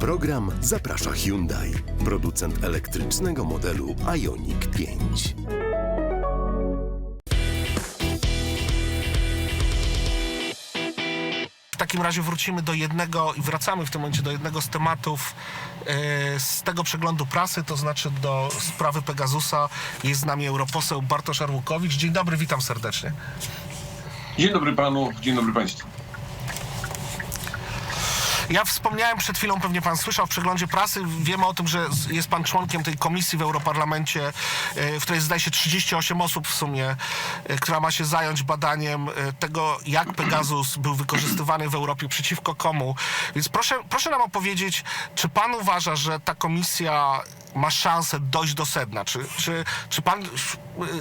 program zaprasza Hyundai, producent elektrycznego modelu Ioniq 5. W takim razie wrócimy do jednego i wracamy w tym momencie do jednego z tematów e, z tego przeglądu prasy, to znaczy do sprawy Pegasusa. Jest z nami europoseł Bartosz Arłukowicz. Dzień dobry, witam serdecznie. Dzień dobry panu, dzień dobry państwu. Ja wspomniałem przed chwilą, pewnie pan słyszał w przeglądzie prasy, wiemy o tym, że jest pan członkiem tej komisji w Europarlamencie, e, w której zdaje się 38 osób w sumie, e, która ma się zająć badaniem e, tego, jak Pegasus był wykorzystywany w Europie, przeciwko komu. Więc proszę, proszę nam opowiedzieć, czy pan uważa, że ta komisja ma szansę dojść do sedna? Czy, czy, czy, pan,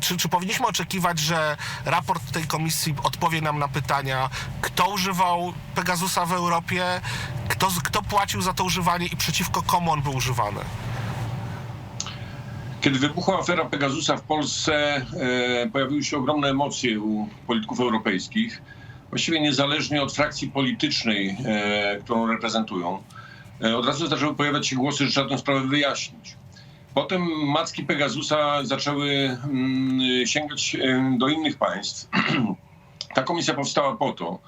czy, czy powinniśmy oczekiwać, że raport tej komisji odpowie nam na pytania, kto używał Pegasusa w Europie, kto, kto płacił za to używanie i przeciwko komu on był używany? Kiedy wybuchła afera Pegasusa w Polsce, e, pojawiły się ogromne emocje u polityków europejskich, właściwie niezależnie od frakcji politycznej, e, którą reprezentują. E, od razu zaczęły pojawiać się głosy, że trzeba tę sprawę wyjaśnić. Potem macki Pegasusa zaczęły mm, sięgać e, do innych państw. Ta komisja powstała po to,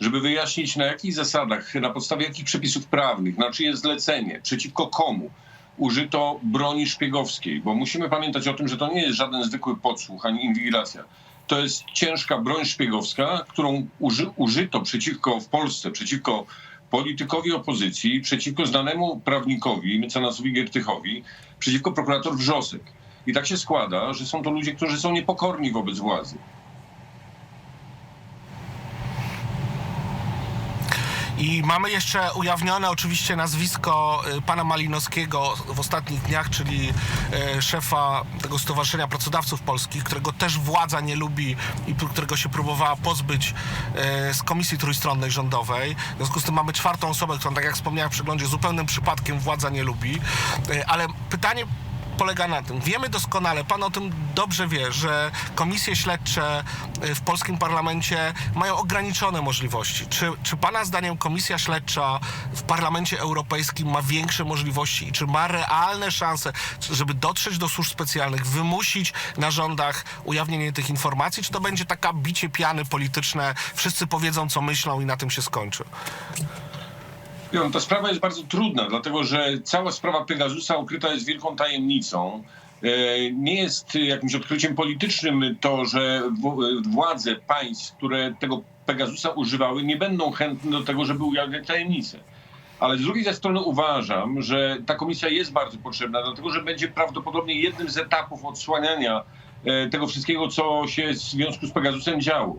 żeby wyjaśnić na jakich zasadach, na podstawie jakich przepisów prawnych, na czyje zlecenie, przeciwko komu użyto broni szpiegowskiej, bo musimy pamiętać o tym, że to nie jest żaden zwykły podsłuch ani inwigilacja. To jest ciężka broń szpiegowska, którą uży, użyto przeciwko w Polsce, przeciwko politykowi opozycji, przeciwko znanemu prawnikowi, mecenasowi Giertychowi, przeciwko prokurator Wrzosek. I tak się składa, że są to ludzie, którzy są niepokorni wobec władzy. I mamy jeszcze ujawnione oczywiście nazwisko y, pana Malinowskiego w ostatnich dniach, czyli y, szefa tego Stowarzyszenia Pracodawców Polskich, którego też władza nie lubi i którego się próbowała pozbyć y, z Komisji Trójstronnej Rządowej. W związku z tym mamy czwartą osobę, którą, tak jak wspomniałem w przeglądzie, zupełnym przypadkiem władza nie lubi. Ale pytanie polega na tym. Wiemy doskonale, pan o tym dobrze wie, że komisje śledcze y, w polskim parlamencie mają ograniczone możliwości. Czy, czy pana zdaniem komisja śledcza w parlamencie europejskim ma większe możliwości i czy ma realne szanse, żeby dotrzeć do służb specjalnych, wymusić na rządach ujawnienie tych informacji, czy to będzie taka bicie piany polityczne, wszyscy powiedzą co myślą i na tym się skończy? Ta sprawa jest bardzo trudna, dlatego że cała sprawa Pegasusa ukryta jest wielką tajemnicą. E, Nie jest jakimś odkryciem politycznym to, że władze państw, które tego Pegasusa używały, nie będą chętne do tego, żeby ujawniać tajemnice. Ale z drugiej strony uważam, że ta komisja jest bardzo potrzebna, dlatego że będzie prawdopodobnie jednym z etapów odsłaniania e, tego wszystkiego, co się w związku z Pegasusem działo.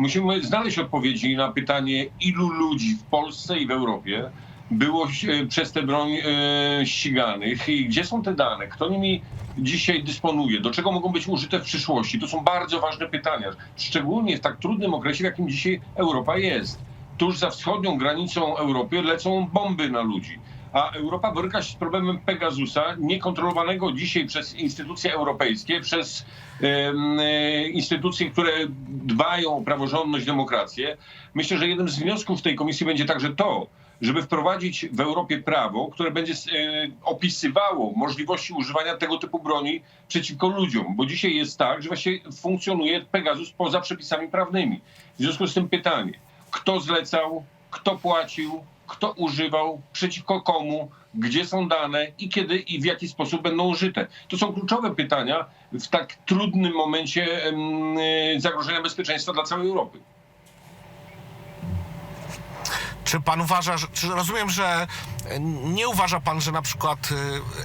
Musimy znaleźć odpowiedzi na pytanie, ilu ludzi w Polsce i w Europie było e, przez tę broń e, ściganych i gdzie są te dane, kto nimi dzisiaj dysponuje, do czego mogą być użyte w przyszłości. To są bardzo ważne pytania, szczególnie w tak trudnym okresie, w jakim dzisiaj Europa jest. Tuż za wschodnią granicą Europy lecą bomby na ludzi. A Europa boryka się z problemem Pegasusa, niekontrolowanego dzisiaj przez instytucje europejskie, przez e, instytucje, które dbają o praworządność, demokrację. Myślę, że jednym z wniosków tej komisji będzie także to, żeby wprowadzić w Europie prawo, które będzie e, opisywało możliwości używania tego typu broni przeciwko ludziom, bo dzisiaj jest tak, że właśnie funkcjonuje Pegasus poza przepisami prawnymi. W związku z tym pytanie, kto zlecał, kto płacił, kto używał, przeciwko komu, gdzie są dane i kiedy i w jaki sposób będą użyte. To są kluczowe pytania w tak trudnym momencie zagrożenia bezpieczeństwa dla całej Europy. Czy pan uważa, że, czy rozumiem, że nie uważa pan, że na przykład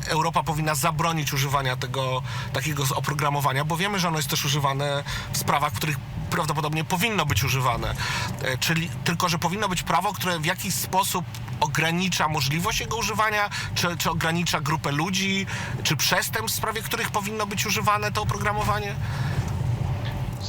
e, Europa powinna zabronić używania tego takiego oprogramowania, bo wiemy, że ono jest też używane w sprawach, w których prawdopodobnie powinno być używane. E, Czyli tylko, że powinno być prawo, które w jakiś sposób ogranicza możliwość jego używania, czy, czy ogranicza grupę ludzi, czy przestępstw, w sprawie których powinno być używane to oprogramowanie?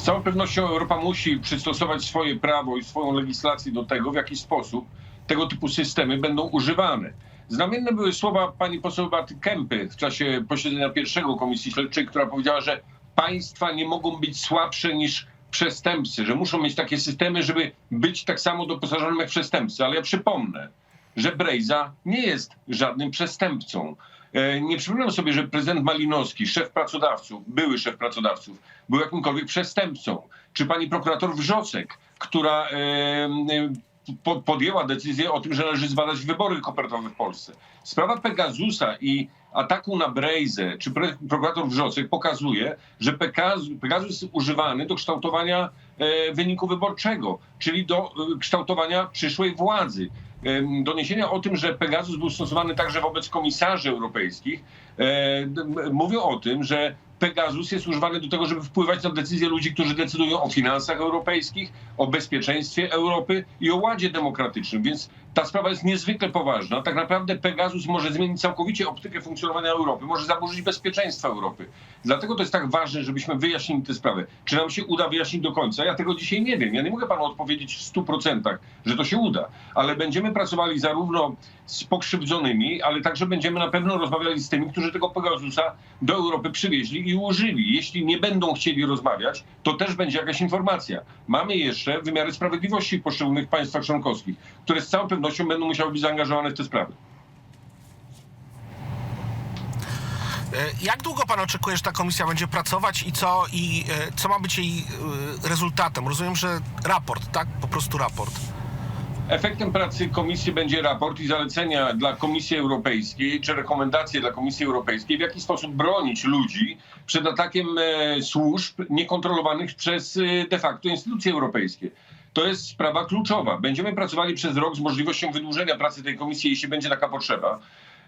Całą pewnością Europa musi przystosować swoje prawo i swoją legislację do tego, w jaki sposób tego typu systemy będą używane. Znamienne były słowa pani poseł Beaty Kępy w czasie posiedzenia pierwszego Komisji Śledczej, która powiedziała, że państwa nie mogą być słabsze niż przestępcy, że muszą mieć takie systemy, żeby być tak samo doposażonym jak przestępcy. Ale ja przypomnę, że Brejza nie jest żadnym przestępcą. E, Nie przypominam sobie, że prezydent Malinowski, szef pracodawców, były szef pracodawców, był jakimkolwiek przestępcą. Czy pani prokurator Wrzosek, która e, e, po- podjęła decyzję o tym, że należy zbadać wybory kopertowe w Polsce. Sprawa Pegasusa i ataku na Brejzę, czy prokurator Wrzosek pokazuje, że Pegasus, jest używany do kształtowania wyniku wyborczego, czyli do kształtowania przyszłej władzy. Doniesienia o tym, że Pegasus był stosowany także wobec komisarzy europejskich, e, mówią o tym, że Pegasus jest używany do tego, żeby wpływać na decyzje ludzi, którzy decydują o finansach europejskich, o bezpieczeństwie Europy i o ładzie demokratycznym. Więc ta sprawa jest niezwykle poważna. Tak naprawdę Pegasus może zmienić całkowicie optykę funkcjonowania Europy, może zaburzyć bezpieczeństwo Europy. Dlatego to jest tak ważne, żebyśmy wyjaśnili tę sprawę. Czy nam się uda wyjaśnić do końca? Ja tego dzisiaj nie wiem. Ja nie mogę panu odpowiedzieć w 100%, że to się uda, ale będziemy pracowali zarówno z pokrzywdzonymi, ale także będziemy na pewno rozmawiali z tymi, którzy tego Pegasusa do Europy przywieźli i użyli. Jeśli nie będą chcieli rozmawiać, to też będzie jakaś informacja. Mamy jeszcze wymiary sprawiedliwości w poszczególnych państwach członkowskich, które z całą pewnością będą musiały być zaangażowane w te sprawy. E, Jak długo pan oczekuje, że ta komisja będzie pracować i co, i e, co ma być jej e, rezultatem? Rozumiem, że raport, tak? Po prostu raport. Efektem pracy komisji będzie raport i zalecenia dla Komisji Europejskiej, czy rekomendacje dla Komisji Europejskiej, w jaki sposób bronić ludzi przed atakiem służb niekontrolowanych przez de facto instytucje europejskie. To jest sprawa kluczowa. Będziemy pracowali przez rok z możliwością wydłużenia pracy tej komisji, jeśli będzie taka potrzeba.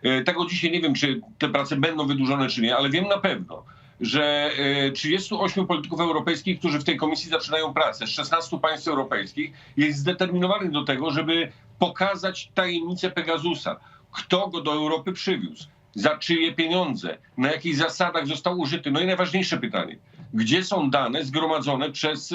E, Tego dzisiaj nie wiem, czy te prace będą wydłużone, czy nie, ale wiem na pewno, że e, 38 polityków europejskich, którzy w tej komisji zaczynają pracę, z 16 państw europejskich, jest zdeterminowanych do tego, żeby pokazać tajemnicę Pegasusa. Kto go do Europy przywiózł? Za czyje pieniądze? Na jakich zasadach został użyty? No i najważniejsze pytanie. Gdzie są dane zgromadzone przez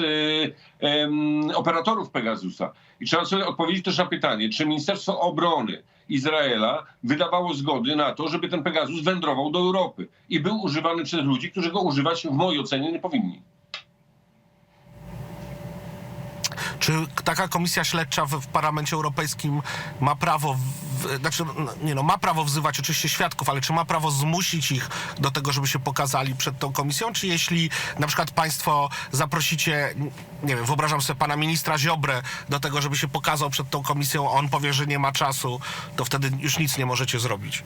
em, operatorów Pegasusa? I trzeba sobie odpowiedzieć też na pytanie, czy Ministerstwo Obrony Izraela wydawało zgody na to, żeby ten Pegasus wędrował do Europy i był używany przez ludzi, którzy go używać w mojej ocenie nie powinni. Czy taka komisja śledcza w, w Parlamencie Europejskim ma prawo, w, znaczy, no, nie no, ma prawo wzywać oczywiście świadków, ale czy ma prawo zmusić ich do tego, żeby się pokazali przed tą komisją? Czy jeśli na przykład państwo zaprosicie, nie wiem, wyobrażam sobie pana ministra Ziobrę do tego, żeby się pokazał przed tą komisją, a on powie, że nie ma czasu, to wtedy już nic nie możecie zrobić.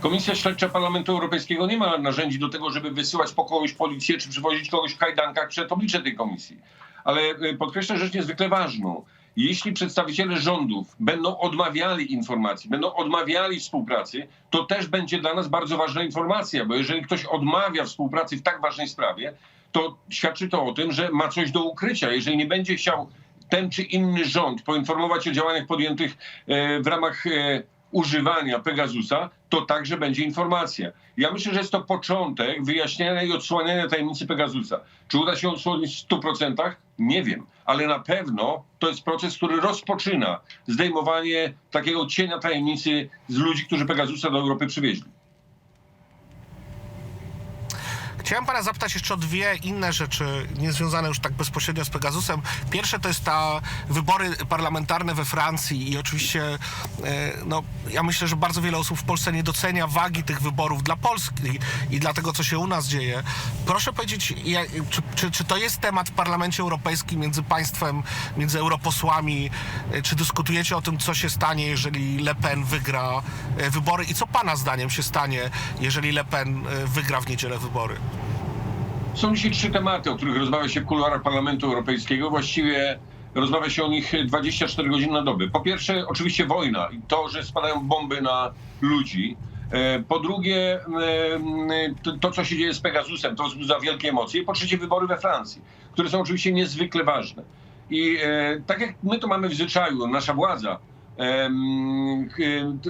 Komisja Śledcza Parlamentu Europejskiego nie ma narzędzi do tego, żeby wysyłać po kogoś policję czy przywozić kogoś w kajdankach przed oblicze tej komisji. Ale y, podkreślę rzecz niezwykle ważną. Jeśli przedstawiciele rządów będą odmawiali informacji, będą odmawiali współpracy, to też będzie dla nas bardzo ważna informacja, bo jeżeli ktoś odmawia współpracy w tak ważnej sprawie, to świadczy to o tym, że ma coś do ukrycia. Jeżeli nie będzie chciał ten czy inny rząd poinformować o działaniach podjętych e, w ramach e, używania Pegasusa, to także będzie informacja. Ja myślę, że jest to początek wyjaśniania i odsłaniania tajemnicy Pegasusa. Czy uda się odsłonić w 100%? Nie wiem, ale na pewno to jest proces, który rozpoczyna zdejmowanie takiego cienia tajemnicy z ludzi, którzy Pegasusa do Europy przywieźli. Chciałem pana zapytać jeszcze o dwie inne rzeczy, niezwiązane już tak bezpośrednio z Pegasusem. Pierwsze to jest ta wybory parlamentarne we Francji i oczywiście e, no, ja myślę, że bardzo wiele osób w Polsce nie docenia wagi tych wyborów dla Polski i dla tego, co się u nas dzieje. Proszę powiedzieć, czy, czy, czy to jest temat w Parlamencie Europejskim między państwem, między europosłami? E, Czy dyskutujecie o tym, co się stanie, jeżeli Le Pen wygra e, wybory i co pana zdaniem się stanie, jeżeli Le Pen wygra w niedzielę wybory? Są dzisiaj trzy tematy, o których rozmawia się w kuluarach Parlamentu Europejskiego. Właściwie rozmawia się o nich 24 godziny na dobę. Po pierwsze, oczywiście wojna i to, że spadają bomby na ludzi. E, Po drugie, e, to, co się dzieje z Pegasusem, to wzbudza wielkie emocje. I po trzecie, wybory we Francji, które są oczywiście niezwykle ważne. I e, tak jak my to mamy w zwyczaju, nasza władza,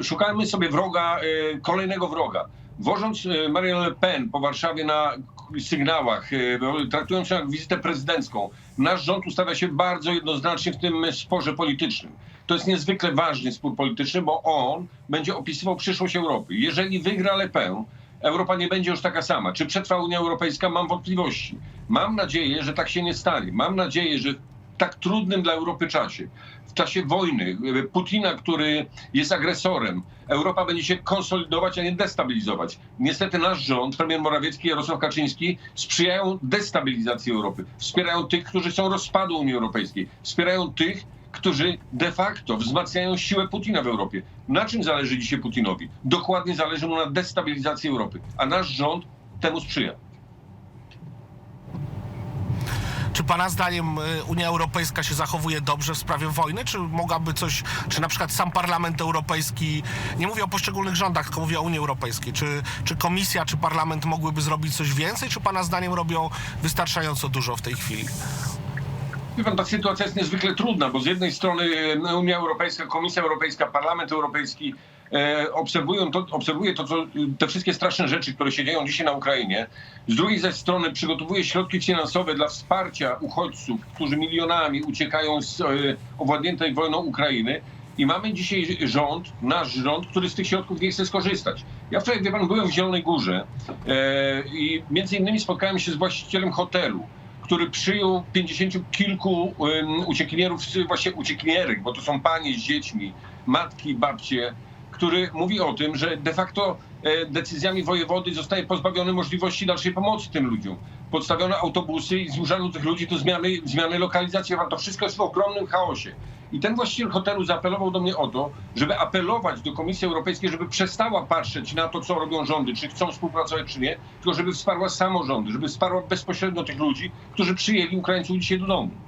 szukamy sobie wroga, kolejnego wroga. Wożąc Marine Le Pen po Warszawie na sygnałach, e, traktując ją jak wizytę prezydencką, nasz rząd ustawia się bardzo jednoznacznie w tym sporze politycznym. To jest niezwykle ważny spór polityczny, bo on będzie opisywał przyszłość Europy. Jeżeli wygra Le Pen, Europa nie będzie już taka sama. Czy przetrwa Unia Europejska? Mam wątpliwości. Mam nadzieję, że tak się nie stanie. Mam nadzieję, że tak trudnym dla Europy czasie, w czasie wojny, e, Putina, który jest agresorem, Europa będzie się konsolidować, a nie destabilizować. Niestety nasz rząd, premier Morawiecki i Jarosław Kaczyński sprzyjają destabilizacji Europy. Wspierają tych, którzy chcą rozpadu Unii Europejskiej. Wspierają tych, którzy de facto wzmacniają siłę Putina w Europie. Na czym zależy dzisiaj Putinowi? Dokładnie zależy mu na destabilizacji Europy, a nasz rząd temu sprzyja. Czy pana zdaniem y, Unia Europejska się zachowuje dobrze w sprawie wojny? Czy mogłaby coś, czy na przykład sam Parlament Europejski, nie mówię o poszczególnych rządach, tylko mówię o Unii Europejskiej, czy, czy Komisja, czy Parlament mogłyby zrobić coś więcej, czy pana zdaniem robią wystarczająco dużo w tej chwili? Pan, ta sytuacja jest niezwykle trudna, bo z jednej strony e, Unia Europejska, Komisja Europejska, Parlament Europejski obserwują to, obserwuje to, co, te wszystkie straszne rzeczy, które się dzieją dzisiaj na Ukrainie. Z drugiej zaś strony przygotowuje środki finansowe dla wsparcia uchodźców, którzy milionami uciekają z e, owładniętej wojną Ukrainy. I mamy dzisiaj rząd, nasz rząd, który z tych środków nie chce skorzystać. Ja wczoraj, wie pan, byłem w Zielonej Górze e, i między innymi spotkałem się z właścicielem hotelu, który przyjął 50 kilku uciekinierów, właśnie uciekinierek, bo to są panie z dziećmi, matki, babcie, który mówi o tym, że de facto e, decyzjami wojewody zostaje pozbawiony możliwości dalszej pomocy tym ludziom. Podstawiono autobusy i zmuszano tych ludzi do zmiany, zmiany lokalizacji. To wszystko jest w ogromnym chaosie. I ten właściciel hotelu zaapelował do mnie o to, żeby apelować do Komisji Europejskiej, żeby przestała patrzeć na to, co robią rządy, czy chcą współpracować, czy nie, tylko żeby wsparła samorządy, żeby wsparła bezpośrednio tych ludzi, którzy przyjęli Ukraińców dzisiaj do domu.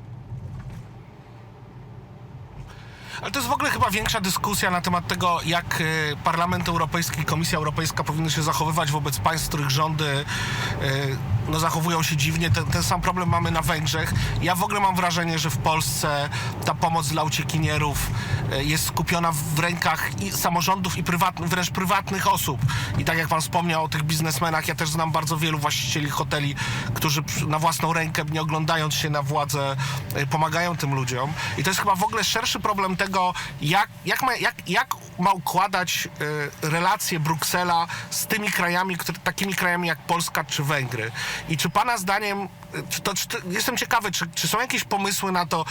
Ale to jest w ogóle chyba większa dyskusja na temat tego, jak y, Parlament Europejski i Komisja Europejska powinny się zachowywać wobec państw, których rządy y, no, zachowują się dziwnie. Ten, ten sam problem mamy na Węgrzech. Ja w ogóle mam wrażenie, że w Polsce ta pomoc dla uciekinierów y, jest skupiona w rękach i samorządów i prywatnych, wręcz prywatnych osób. I tak jak pan wspomniał o tych biznesmenach, ja też znam bardzo wielu właścicieli hoteli, którzy na własną rękę, nie oglądając się na władzę, y, pomagają tym ludziom. I to jest chyba w ogóle szerszy problem tego, jak, jak, ma, jak, jak ma układać y, relacje Bruksela z tymi krajami, które, takimi krajami jak Polska czy Węgry. I czy pana zdaniem, czy to, czy to, jestem ciekawy, czy, czy są jakieś pomysły na to,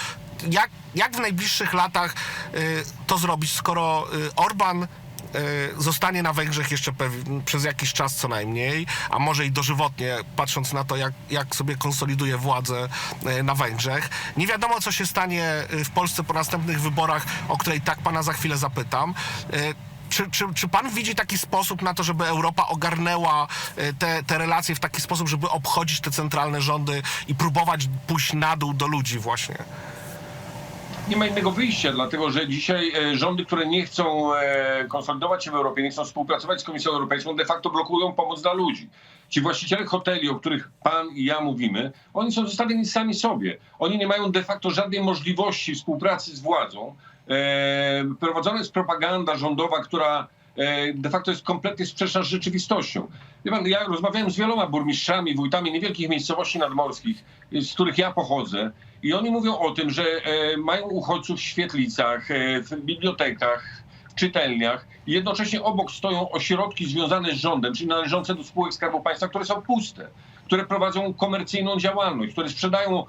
jak, jak w najbliższych latach y, to zrobić, skoro Orban zostanie na Węgrzech jeszcze przez jakiś czas co najmniej, a może i dożywotnie, patrząc na to, jak, jak sobie konsoliduje władzę y, na Węgrzech. Nie wiadomo, co się stanie y, w Polsce po następnych wyborach, o której tak pana za chwilę zapytam. Czy, czy, czy pan widzi taki sposób na to, żeby Europa ogarnęła te, te relacje w taki sposób, żeby obchodzić te centralne rządy i próbować pójść na dół do ludzi właśnie? Nie ma innego wyjścia, dlatego że dzisiaj e, rządy, które nie chcą e, konsolidować się w Europie, nie chcą współpracować z Komisją Europejską, de facto blokują pomoc dla ludzi. Ci właściciele hoteli, o których pan i ja mówimy, oni są zostawieni sami sobie. Oni nie mają de facto żadnej możliwości współpracy z władzą. E, prowadzona jest propaganda rządowa, która de facto jest kompletnie sprzeczna z rzeczywistością. Ja rozmawiałem z wieloma burmistrzami, wójtami niewielkich miejscowości nadmorskich, z których ja pochodzę i oni mówią o tym, że e, mają uchodźców w świetlicach, e, w bibliotekach, w czytelniach i jednocześnie obok stoją ośrodki związane z rządem, czyli należące do spółek Skarbu Państwa, które są puste, które prowadzą komercyjną działalność, które sprzedają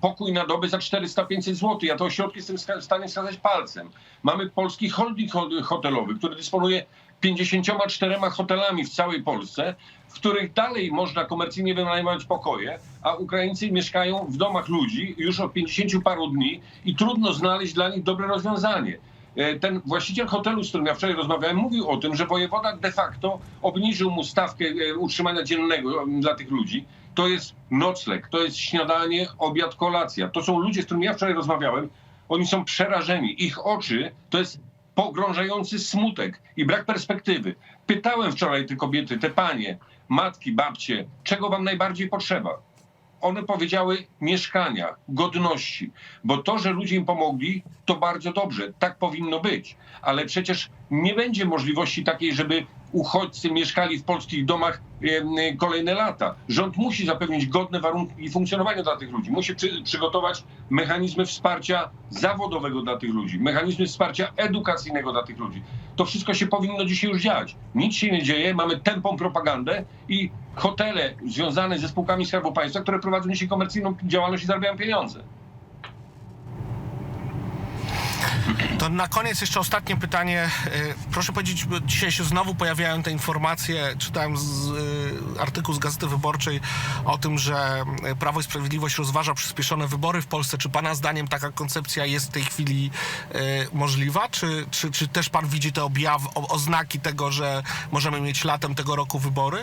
pokój na dobę za 400-500 zł. Ja te ośrodki jestem w stanie wskazać palcem. Mamy polski holding ho- hotelowy, który dysponuje 54 hotelami w całej Polsce, w których dalej można komercyjnie wynajmować pokoje, a Ukraińcy mieszkają w domach ludzi już od 50 paru dni i trudno znaleźć dla nich dobre rozwiązanie. E, Ten właściciel hotelu, z którym ja wczoraj rozmawiałem, mówił o tym, że wojewoda de facto obniżył mu stawkę e, utrzymania dziennego em, dla tych ludzi. To jest nocleg, to jest śniadanie, obiad, kolacja. To są ludzie, z którymi ja wczoraj rozmawiałem. Oni są przerażeni. Ich oczy to jest pogrążający smutek i brak perspektywy. Pytałem wczoraj te kobiety, te panie, matki, babcie, czego wam najbardziej potrzeba? One powiedziały mieszkania, godności, bo to, że ludzie im pomogli, to bardzo dobrze, tak powinno być. Ale przecież nie będzie możliwości takiej, żeby uchodźcy mieszkali w polskich domach em, kolejne lata. Rząd musi zapewnić godne warunki funkcjonowania dla tych ludzi. Musi przy, przygotować mechanizmy wsparcia zawodowego dla tych ludzi, mechanizmy wsparcia edukacyjnego dla tych ludzi. To wszystko się powinno dzisiaj już dziać. Nic się nie dzieje, mamy tępą propagandę i hotele związane ze spółkami Skarbu Państwa, które prowadzą dzisiaj komercyjną działalność i zarabiają pieniądze. To na koniec jeszcze ostatnie pytanie. E, Proszę powiedzieć, bo dzisiaj się znowu pojawiają te informacje. Czytałem z, e, artykuł z Gazety Wyborczej o tym, że e, Prawo i Sprawiedliwość rozważa przyspieszone wybory w Polsce. Czy pana zdaniem taka koncepcja jest w tej chwili możliwa? Czy, czy, czy też pan widzi te oznaki tego, że możemy mieć latem tego roku wybory?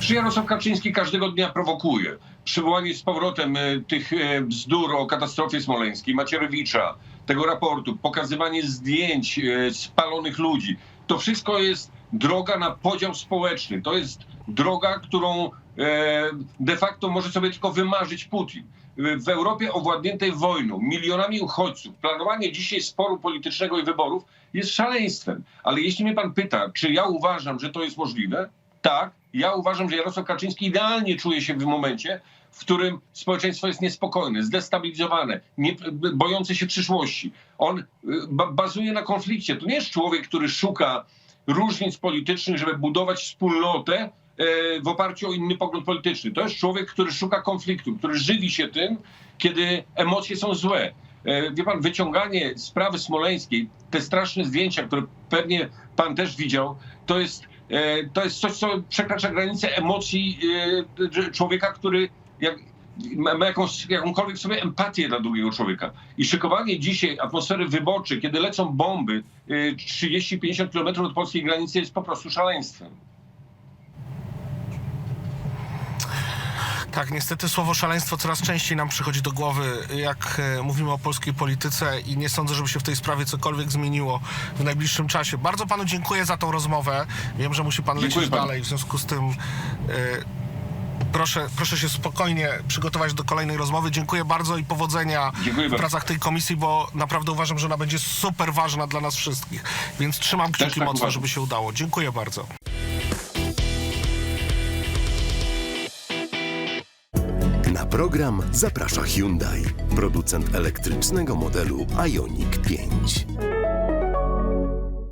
Że Jarosław Kaczyński każdego dnia prowokuje. Przywołanie z powrotem tych bzdur o katastrofie smoleńskiej, Macierewicza, tego raportu, pokazywanie zdjęć e, spalonych ludzi. To wszystko jest droga na podział społeczny. To jest droga, którą e, de facto może sobie tylko wymarzyć Putin. E, W Europie owładniętej wojną, milionami uchodźców, planowanie dzisiaj sporu politycznego i wyborów jest szaleństwem. Ale jeśli mnie pan pyta, czy ja uważam, że to jest możliwe, tak, ja uważam, że Jarosław Kaczyński idealnie czuje się w momencie, w którym społeczeństwo jest niespokojne, zdestabilizowane, nie, bojące się przyszłości. On y, ba, bazuje na konflikcie. To nie jest człowiek, który szuka różnic politycznych, żeby budować wspólnotę e, w oparciu o inny pogląd polityczny. To jest człowiek, który szuka konfliktu, który żywi się tym, kiedy emocje są złe. E, Wie pan, wyciąganie sprawy smoleńskiej, te straszne zdjęcia, które pewnie pan też widział, to jest, e, to jest coś, co przekracza granicę emocji człowieka, który jak, ma jakąś, jakąkolwiek sobie empatię dla drugiego człowieka. I szykowanie dzisiaj atmosfery wyborczej, kiedy lecą bomby e, 30-50 km od polskiej granicy jest po prostu szaleństwem. Tak, niestety słowo szaleństwo coraz częściej nam przychodzi do głowy, jak e, mówimy o polskiej polityce i nie sądzę, żeby się w tej sprawie cokolwiek zmieniło w najbliższym czasie. Bardzo panu dziękuję za tą rozmowę. Wiem, że musi pan Dziękuję lecieć panu. dalej, w związku z tym e, proszę, proszę się spokojnie przygotować do kolejnej rozmowy. Dziękuję bardzo i powodzenia Dziękuję w bardzo. pracach tej komisji, bo naprawdę uważam, że ona będzie super ważna dla nas wszystkich. Więc trzymam kciuki tak mocno, uważam. żeby się udało. Dziękuję bardzo. Na program zaprasza Hyundai, producent elektrycznego modelu Ioniq 5.